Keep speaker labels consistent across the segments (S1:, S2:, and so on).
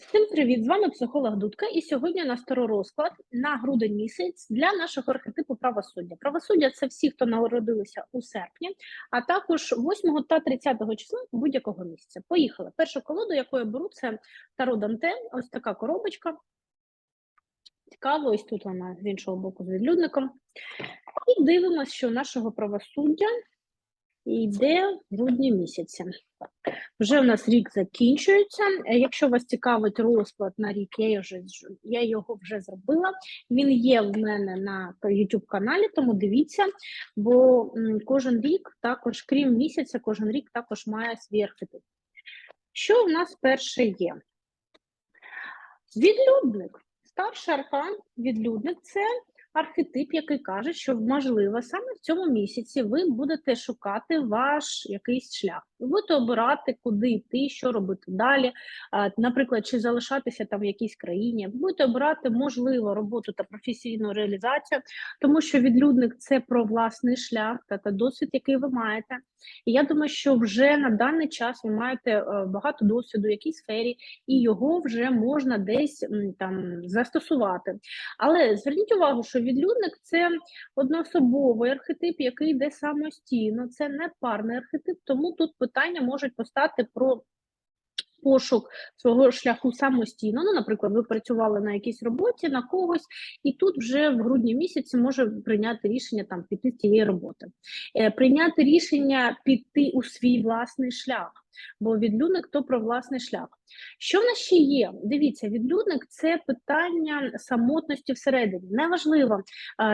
S1: Всім привіт! З вами психолог Дудка, і сьогодні у нас розклад на грудень місяць для нашого архетипу правосуддя. Правосуддя це всі, хто народилися у серпні, а також 8 та 30 числа будь-якого місяця. Поїхали. Першу колоду, яку я беру, це Таро Данте, ось така коробочка. Цікаво, ось тут вона з іншого боку з відлюдником. І дивимося, що нашого правосуддя йде в грудні місяці. Вже у нас рік закінчується. Е, Якщо вас цікавить розклад на рік, я вже, я його вже зробила. Він є в мене на YouTube каналі, тому дивіться, бо кожен рік також, крім місяця, кожен рік також має свій. Що в нас перше є? Відлюдник. Старший аркан, відлюдник це архетип, який каже, що можливо саме в цьому місяці ви будете шукати ваш якийсь шлях. Ви будете обирати, куди йти, що робити далі. Наприклад, чи залишатися там в якійсь країні. Ви будете обирати можливо роботу та професійну реалізацію, тому що відлюдник це про власний шлях та, та досвід, який ви маєте. І я думаю, що вже на даний час ви маєте е, багато досвіду в якійсь сфері, і його вже можна десь там застосувати. Але зверніть увагу, що відлюдник це одноособовий архетип, який йде самостійно, це не парний архетип, тому тут питання можуть постати про. Пошук свого шляху самостійно. Ну, наприклад, ви працювали на якійсь роботі на когось, і тут вже в грудні місяці може прийняти рішення там піти з цієї роботи, Е, прийняти рішення піти у свій власний шлях, бо відлюдник то про власний шлях. Що в нас ще є? Дивіться, відлюдник це питання самотності всередині. Неважливо,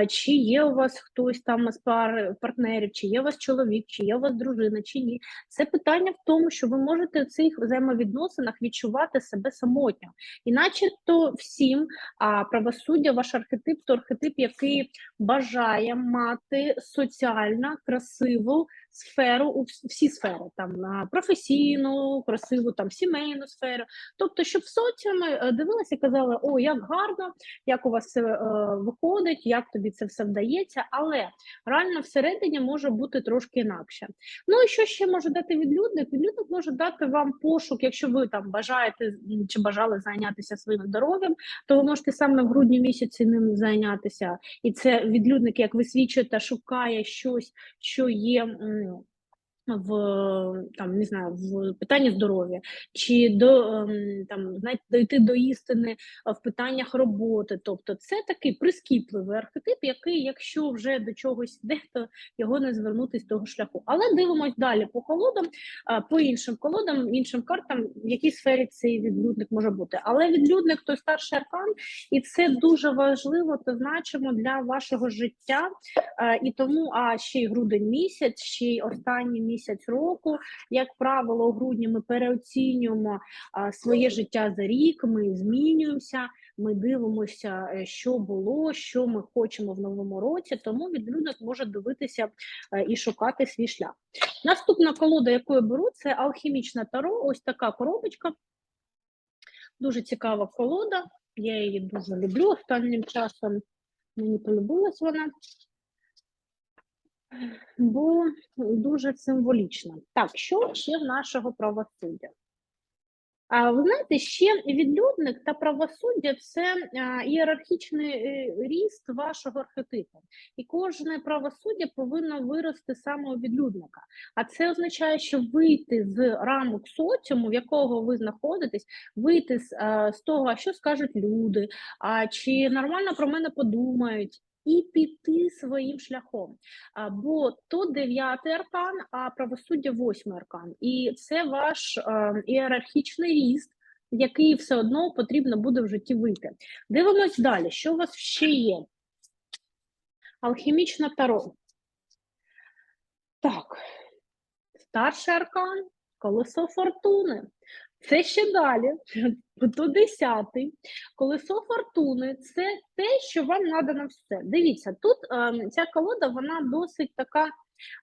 S1: чи є у вас хтось там з пар партнерів, чи є у вас чоловік, чи є у вас дружина, чи ні. Це питання в тому, що ви можете в цих взаємовідносинах відчувати себе самотньо. Іначе то всім а правосуддя, ваш архетип, то архетип, який бажає мати соціально красиву сферу у всі сфери, там на професійну, красиву, там сімейну сферу. Тобто, щоб в соціумі е, дивилися і казали, о, як гарно, як у вас це е, виходить, як тобі це все вдається, але реально всередині може бути трошки інакше. Ну і що ще може дати відлюдник? Відлюдник може дати вам пошук, якщо ви там бажаєте чи бажали зайнятися своїм здоров'ям, то ви можете саме в грудні місяці ним зайнятися. І це відлюдник, як висвічуєте, шукає щось, що є. М, в там не знаю в питанні здоров'я, чи до ем, там знаєте, дойти до істини е, в питаннях роботи. Тобто, це такий прискіпливий архетип, який, якщо вже до чогось йде, то його не звернути з того шляху. Але дивимось далі по колодам, а, по іншим колодам, іншим картам, в якій сфері цей відлюдник може бути. Але відлюдник то старший аркан, і це дуже важливо, то значимо для вашого життя. Е, І тому, а ще й грудень місяць, ще й останній місяць року. Як правило, у грудні ми переоцінюємо а, своє життя за рік, ми змінюємося, ми дивимося, е, що було, що ми хочемо в новому році. Тому відлюдник може дивитися е, і шукати свій шлях. Наступна колода, яку я беру, це алхімічна таро. Ось така коробочка. Дуже цікава колода. Я її дуже люблю останнім часом. Мені полюбилась вона бо дуже символічно. Так, що ще в нашого правосуддя? А ви знаєте, ще відлюдник та правосуддя це ієрархічний е, ріст вашого архетипу. І кожне правосуддя повинно вирости саме у відлюдника. А це означає, що вийти з рамок соціуму, в якого ви знаходитесь, вийти з, з того, що скажуть люди, а чи нормально про мене подумають. І піти своїм шляхом. Бо то дев'ятий аркан, а правосуддя восьмий аркан. І це ваш е, ієрархічний ріст, який все одно потрібно буде в житті вийти. Дивимось далі, що у вас ще є? Алхімічна таро. Так, старший аркан, колесо фортуни. Це ще далі, то десятий. Колесо фортуни це те, що вам надано все. Дивіться, тут е, ця колода вона досить така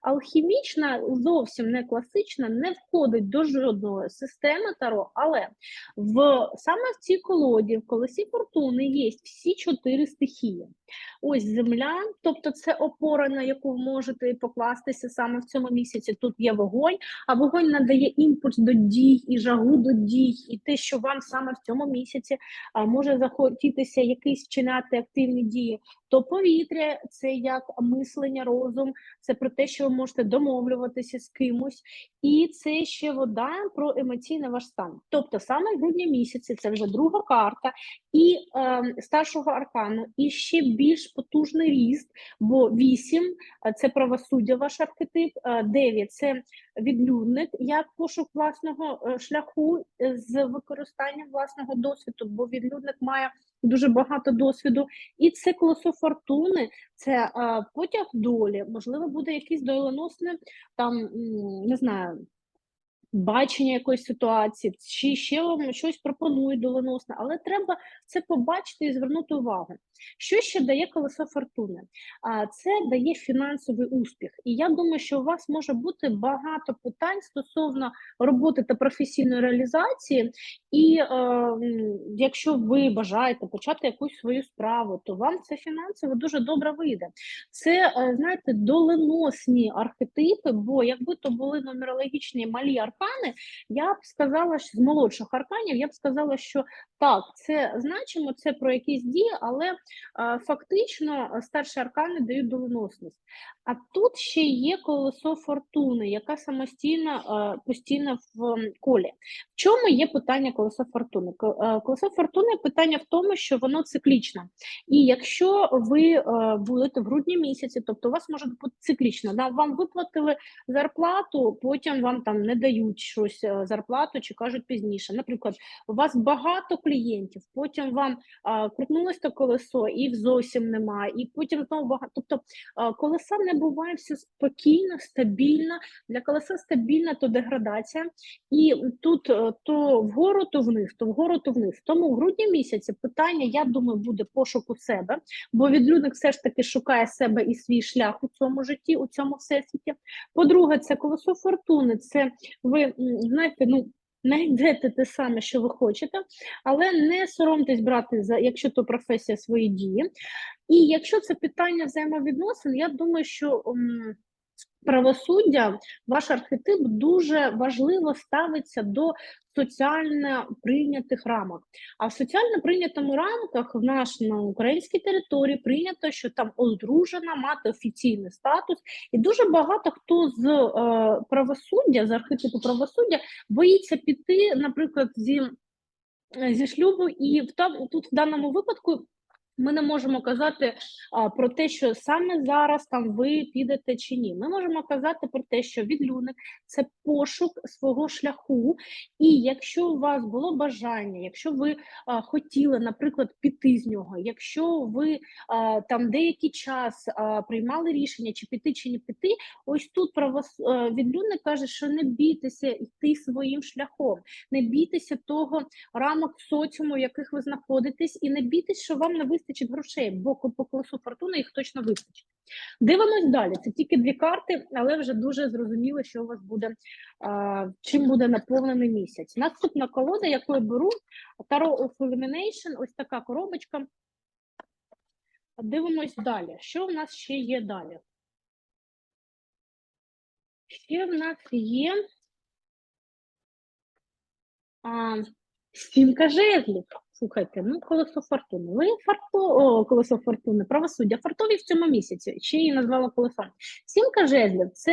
S1: Алхімічна, зовсім не класична, не входить до жодної системи Таро, але в саме в цій колоді, в колесі фортуни, є всі чотири стихії. Ось земля, тобто це опора, на яку ви можете покластися саме в цьому місяці. Тут є вогонь, а вогонь надає імпульс до дій і жагу до дій, і те, що вам саме в цьому місяці може захотітися якісь вчиняти активні дії. То повітря це як мислення, розум, це про те, що ви можете домовлюватися з кимось, і це ще вода про емоційний ваш стан. Тобто саме в грудні місяці це вже друга карта і е, старшого аркану, і ще більш потужний ріст, бо 8 – це правосуддя, ваш архетип, 9 – це відлюдник, як пошук власного е, шляху е, з використанням власного досвіду, бо відлюдник має дуже багато досвіду, і це колесо фортуни, це е, потяг долі, можливо, буде якийсь доленосне там, не знаю, бачення якоїсь ситуації, чи ще вам щось пропонують доленосне, але треба це побачити і звернути увагу. Що ще дає колесо фортуни? А це дає фінансовий успіх. І я думаю, що у вас може бути багато питань стосовно роботи та професійної реалізації. І е, якщо ви бажаєте почати якусь свою справу, то вам це фінансово дуже добре вийде. Це, е, знаєте, доленосні архетипи, бо якби то були нумерологічні малі аркани, я б сказала, що з молодших арканів, я б сказала, що так, це значимо, це про якісь дії, але фактично старші аркани дають доленосність. А тут ще є колесо фортуни, яка самостійно постійно в колі. В чому є питання колеса фортуни? Колесо фортуни питання в тому, що воно циклічне. І якщо ви будете в грудні місяці, тобто у вас може бути циклічно, вам виплатили зарплату, потім вам там не дають щось зарплату чи кажуть пізніше. Наприклад, у вас багато клієнтів, потім вам а, крутнулось то і зовсім немає, і потім знову багато. Тобто колеса не буває все спокійно, стабільно. Для колеса стабільна то деградація, і тут е, то вгору, то вниз, то вгору, то вниз. Тому в грудні місяці питання, я думаю, буде пошуку себе, бо відлюдник все ж таки шукає себе і свій шлях у цьому житті, у цьому всесвіті. По-друге, це колесо фортуни. Це ви знаєте, ну. Знайдете те саме, що ви хочете, але не соромтесь брати за, якщо то професія свої дії. І якщо це питання взаємовідносин, я думаю, що правосуддя, ваш архетип дуже важливо ставиться до соціально прийнятих рамок. А в соціально прийнятому рамках в наш на українській території прийнято, що там одружена, мати офіційний статус, і дуже багато хто з е, правосуддя, з архетипу правосуддя, боїться піти, наприклад, зі, е, зі шлюбу, і в там тут в даному випадку. Ми не можемо казати а, про те, що саме зараз там ви підете чи ні. Ми можемо казати про те, що відлюдник це пошук свого шляху. І якщо у вас було бажання, якщо ви а, хотіли, наприклад, піти з нього, якщо ви а, там деякий час а, приймали рішення, чи піти, чи не піти, ось тут правос... е, відлюдник каже, що не бійтеся йти своїм шляхом, не бійтеся того рамок соціуму, в яких ви знаходитесь, і не бійтесь, що вам не вистачить грошей, бо по колесу фортуни їх точно вистачить. Дивимось далі. Це тільки дві карти, але вже дуже зрозуміло, що у вас буде чим буде наповнений місяць. Наступна колода, яку я беру, Tarot of Elimination, ось така коробочка. Дивимось далі. Що в нас ще є далі? Ще в нас є а, сімка жезлів. Слухайте, ну колесо фортуни. Ви фарто, о, колесо фортуни, правосуддя. Фартові в цьому місяці. Ще її назвала колесом. Сімка жезлів це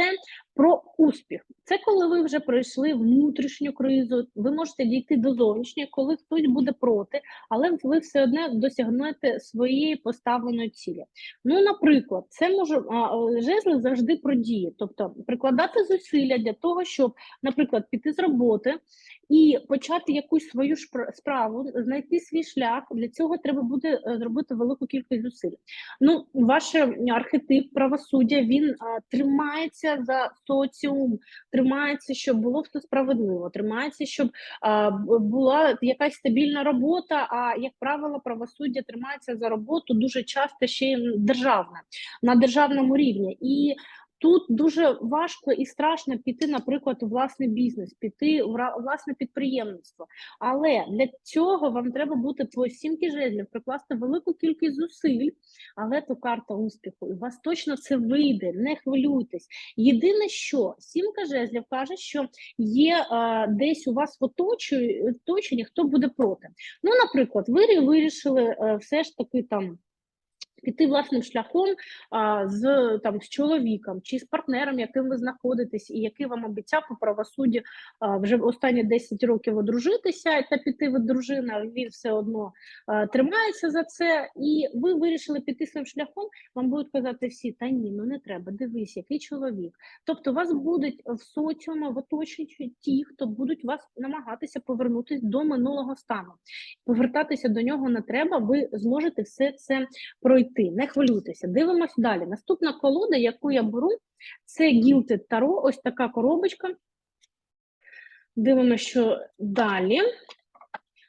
S1: про успіх. Це коли ви вже пройшли внутрішню кризу. Ви можете дійти до зовнішньої, коли хтось буде проти, але ви все одно досягнете своєї поставленої цілі. Ну, наприклад, це може е, жезли завжди про дії, тобто прикладати зусилля для того, щоб, наприклад, піти з роботи і почати якусь свою справу, знайти свій шлях. Для цього треба буде е, зробити велику кількість зусиль. Ну, ваш архетип правосуддя він тримається за соціум, тримається, щоб було все справедливо, тримається, щоб а, була якась стабільна робота. А як правило, правосуддя тримається за роботу дуже часто ще й державне на державному рівні. І Тут дуже важко і страшно піти, наприклад, у власний бізнес, піти у власне підприємництво. Але для цього вам треба бути по сімки жезлів, прикласти велику кількість зусиль, але то карта успіху. І у вас точно це вийде, не хвилюйтесь. Єдине, що сімка жезлів каже, що є е, десь у вас в оточенні, хто буде проти. Ну, наприклад, ви вирішили е, все ж таки там. Піти власним шляхом а, з там з чоловіком чи з партнером, яким ви знаходитесь, і який вам обіцяв у правосудді а, вже останні 10 років одружитися та піти ви дружина. Він все одно а, тримається за це, і ви вирішили піти своїм шляхом. Вам будуть казати всі, та ні, ну не треба. Дивись, який чоловік. Тобто, вас будуть в соціумі, в оточенні ті, хто будуть вас намагатися повернутися до минулого стану. Повертатися до нього не треба. Ви зможете все це пройти. Не хвилюйтеся. Дивимось далі. Наступна колода, яку я беру, це Gilded Tarot. Ось така коробочка. Дивимося, що далі.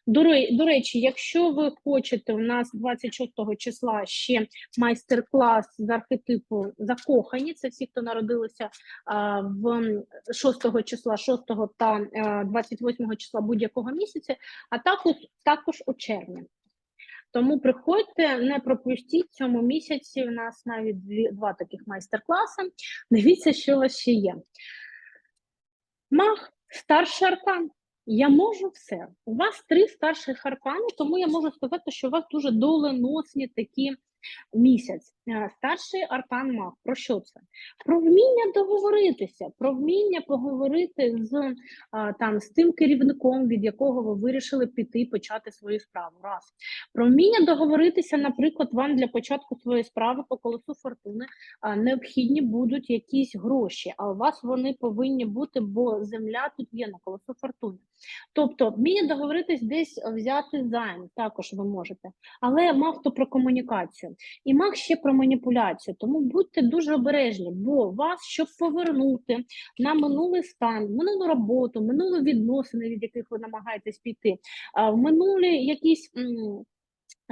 S1: До, речі, якщо ви хочете, у нас 26 числа ще майстер-клас з архетипу закохані. Це всі, хто народилися в 6 числа, 6 та а, 28 числа будь-якого місяця, а також, також у червні. Тому приходьте, не пропустіть цьому місяці. У нас навіть дві, два таких майстер-класи. Дивіться, що у вас ще є. Мах, старший аркан. Я можу все. У вас три старших аркани, тому я можу сказати, що у вас дуже доленосні такі місяць. Е, Старший аркан маг. Про що це? Про вміння договоритися, про вміння поговорити з там з тим керівником, від якого ви вирішили піти почати свою справу. Раз про вміння договоритися, наприклад, вам для початку своєї справи по колесу фортуни необхідні будуть якісь гроші, а у вас вони повинні бути, бо земля тут є на колесо фортуни. Тобто, вміння договоритись десь е, взяти займ, також ви можете. Але маг то про комунікацію, і маг ще про маніпуляцію. Тому будьте дуже обережні, бо вас, щоб повернути на минулий стан, минулу роботу, минулі відносини, від яких ви намагаєтесь піти, в минулі якісь.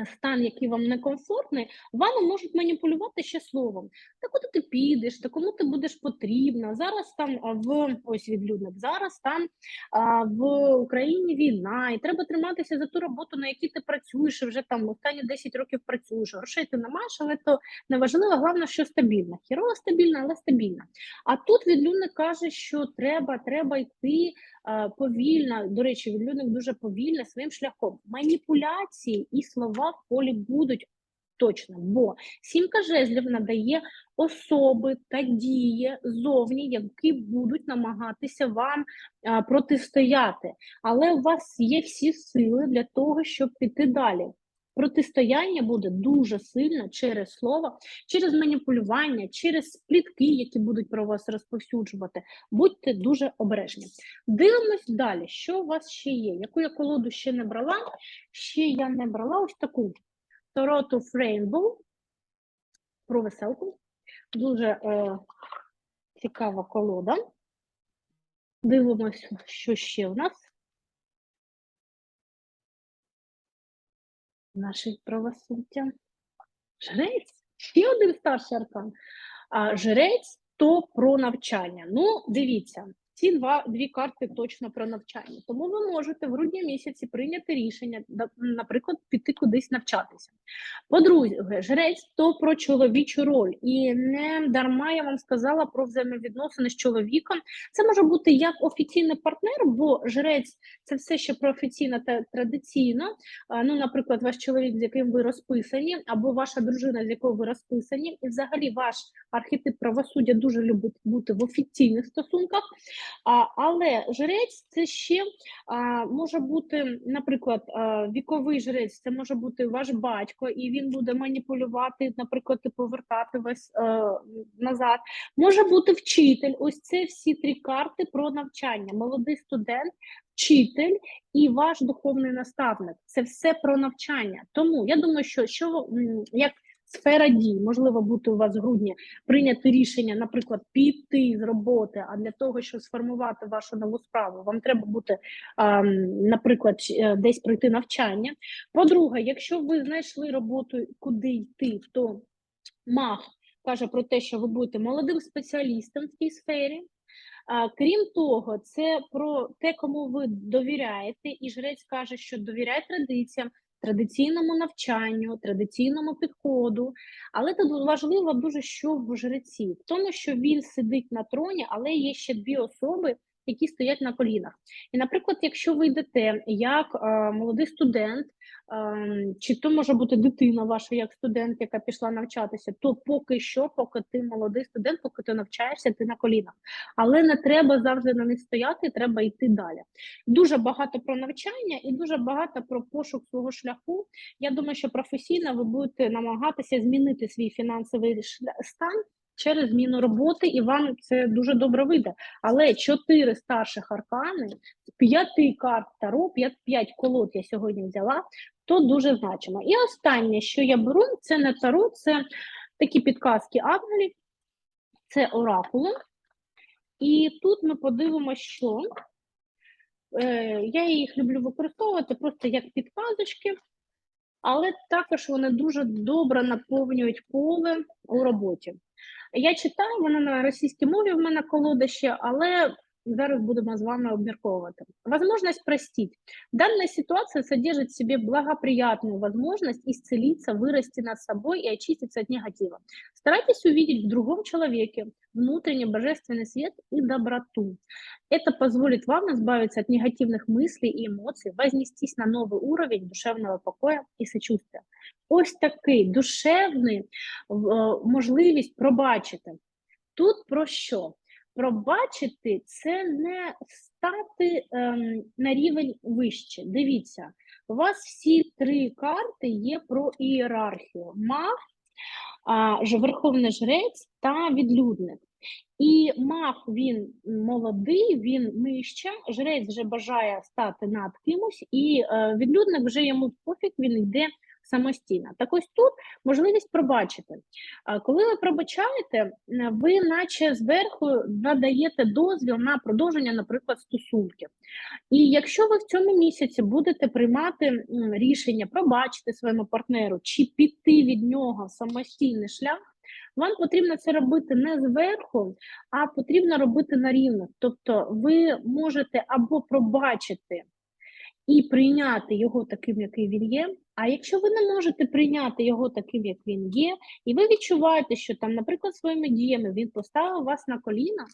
S1: Стан, який вам некомфортний, вами можуть маніпулювати ще словом. Та куди ти підеш, та кому ти будеш потрібна? Зараз там в ось відлюдник, зараз там а, в Україні війна, і треба триматися за ту роботу, на якій ти працюєш, вже там останні 10 років працюєш. Грошей ти не маєш, але то не важливо, головне, що стабільна. Хірова стабільна, але стабільна. А тут відлюдник каже, що треба, треба йти а, повільно. До речі, відлюдник дуже повільно своїм шляхом. Маніпуляції і слова в полі будуть. Точно, бо сімка жезлів надає особи та дії зовні, які будуть намагатися вам протистояти. Але у вас є всі сили для того, щоб піти далі. Протистояння буде дуже сильно через слово, через маніпулювання, через плітки, які будуть про вас розповсюджувати. Будьте дуже обережні. Дивимось далі, що у вас ще є. Яку я колоду ще не брала? Ще я не брала ось таку Toronto Rainbow про веселку. Дуже е, цікава колода. Дивимось, що ще в нас. Наше правосуддя. Жрець. Ще один старший аркан. А жрець то про навчання. Ну, дивіться, ці два дві карти точно про навчання. Тому ви можете в грудні місяці прийняти рішення, наприклад, піти кудись навчатися. По-друге, жрець то про чоловічу роль. І не дарма я вам сказала про взаємовідносини з чоловіком. Це може бути як офіційний партнер, бо жрець це все ще про офіційно та традиційно. Ну, наприклад, ваш чоловік, з яким ви розписані, або ваша дружина, з якою ви розписані, і взагалі ваш архетип правосуддя дуже любить бути в офіційних стосунках. Але жрець це ще може бути, наприклад, віковий жрець, це може бути ваш батько, і він буде маніпулювати, наприклад, і повертати вас е, назад. Може бути вчитель. Ось це всі три карти про навчання. Молодий студент, вчитель і ваш духовний наставник. Це все про навчання. Тому я думаю, що, що як сфера дій, можливо, бути у вас в грудні прийняти рішення, наприклад, піти з роботи, а для того, щоб сформувати вашу нову справу, вам треба бути, наприклад, е, десь пройти навчання. По-друге, якщо ви знайшли роботу, куди йти, то мах каже про те, що ви будете молодим спеціалістом в цій сфері. Крім того, це про те, кому ви довіряєте, і жрець каже, що довіряє традиціям, традиційному навчанню, традиційному підходу. Але тут важливо дуже, що в жреці, в тому, що він сидить на троні, але є ще дві особи, які стоять на колінах. І, наприклад, якщо ви йдете як е, молодий студент, чи то може бути дитина ваша як студент, яка пішла навчатися, то поки що, поки ти молодий студент, поки ти навчаєшся, ти на колінах. Але не треба завжди на них стояти, треба йти далі. Дуже багато про навчання і дуже багато про пошук свого шляху. Я думаю, що професійно ви будете намагатися змінити свій фінансовий стан через зміну роботи, і вам це дуже добре вийде. Але чотири старших аркани, п'яти карт Таро, п'ять колод я сьогодні взяла, то дуже значимо. І останнє, що я беру, це не Таро, це такі підказки ангелів, це оракули. І тут ми подивимося, що е, я їх люблю використовувати просто як підказочки, але також вони дуже добре наповнюють поле у роботі. Я читаю, вона на російській мові в мене колода ще, але зараз будемо з вами обмірковувати. Возможность простить. Данная ситуация содержит в себе благоприятную возможность исцелиться, вырасти над собой и очиститься от негатива. Старайтесь увидеть в другом человеке внутренний божественный свет и доброту. Это позволит вам избавиться от негативных мыслей и эмоций, вознестись на новый уровень душевного покоя и сочувствия. Ось такий душевний в- е, можливість пробачити. Тут про що? Пробачити це не стати ем, на рівень вище. Дивіться, у вас всі три карти є про ієрархію: маг, а, верховний жрець та відлюдник. І маг він молодий, він нижче, жрець вже бажає стати над кимось, і е, відлюдник вже йому пофіг, він йде самостійно. Так ось тут можливість пробачити. Коли ви пробачаєте, е, ви наче зверху надаєте дозвіл на продовження, наприклад, стосунків. І якщо ви в цьому місяці будете приймати рішення пробачити своєму партнеру чи піти від нього самостійний шлях, вам потрібно це робити не зверху, а потрібно робити на рівних. Тобто ви можете або пробачити і прийняти його таким, який він є. А якщо ви не можете прийняти його таким, як він є, і ви відчуваєте, що там, наприклад, своїми діями він поставив вас на коліна,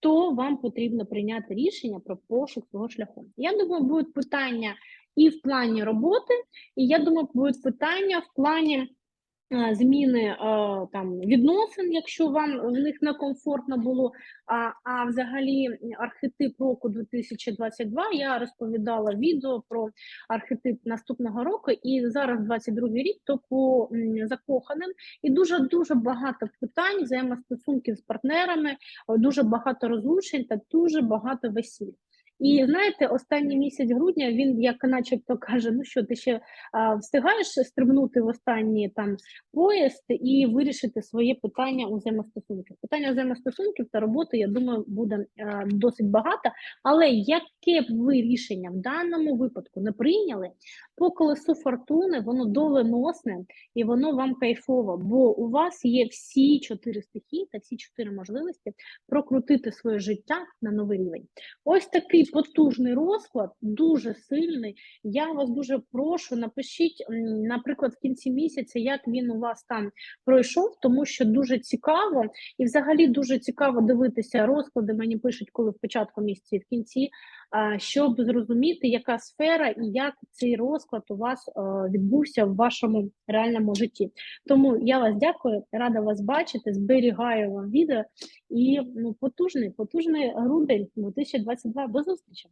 S1: то вам потрібно прийняти рішення про пошук свого шляху. Я думаю, будуть питання і в плані роботи, і я думаю, будуть питання в плані зміни там відносин, якщо вам в них некомфортно було. А, а взагалі архетип року 2022 я розповідала відео про архетип наступного року, і зараз 22 рік, то по закоханим, і дуже дуже багато питань, взаємостосунків з партнерами, дуже багато розлучень та дуже багато весіль. І знаєте, останній місяць грудня він як начебто каже: ну що ти ще а, встигаєш стрибнути в останній там поїзд і вирішити своє питання у взаємостосунків. Питання взаємостосунків та роботи, я думаю, буде е, досить багато. Але яке б ви рішення в даному випадку не прийняли, по колесу фортуни воно доленосне і воно вам кайфово, бо у вас є всі чотири стихії та всі чотири можливості прокрутити своє життя на новий рівень. Ось такий потужний розклад, дуже сильний. Я вас дуже прошу, напишіть, наприклад, в кінці місяця, як він у вас там пройшов, тому що дуже цікаво, і взагалі дуже цікаво дивитися розклади. Мені пишуть, коли в початку місяця і в кінці, щоб зрозуміти, яка сфера і як цей розклад у вас е, відбувся в вашому реальному житті. Тому я вас дякую, рада вас бачити. Зберігаю вам відео і ну потужний, потужний грудень 2022. До зустрічі!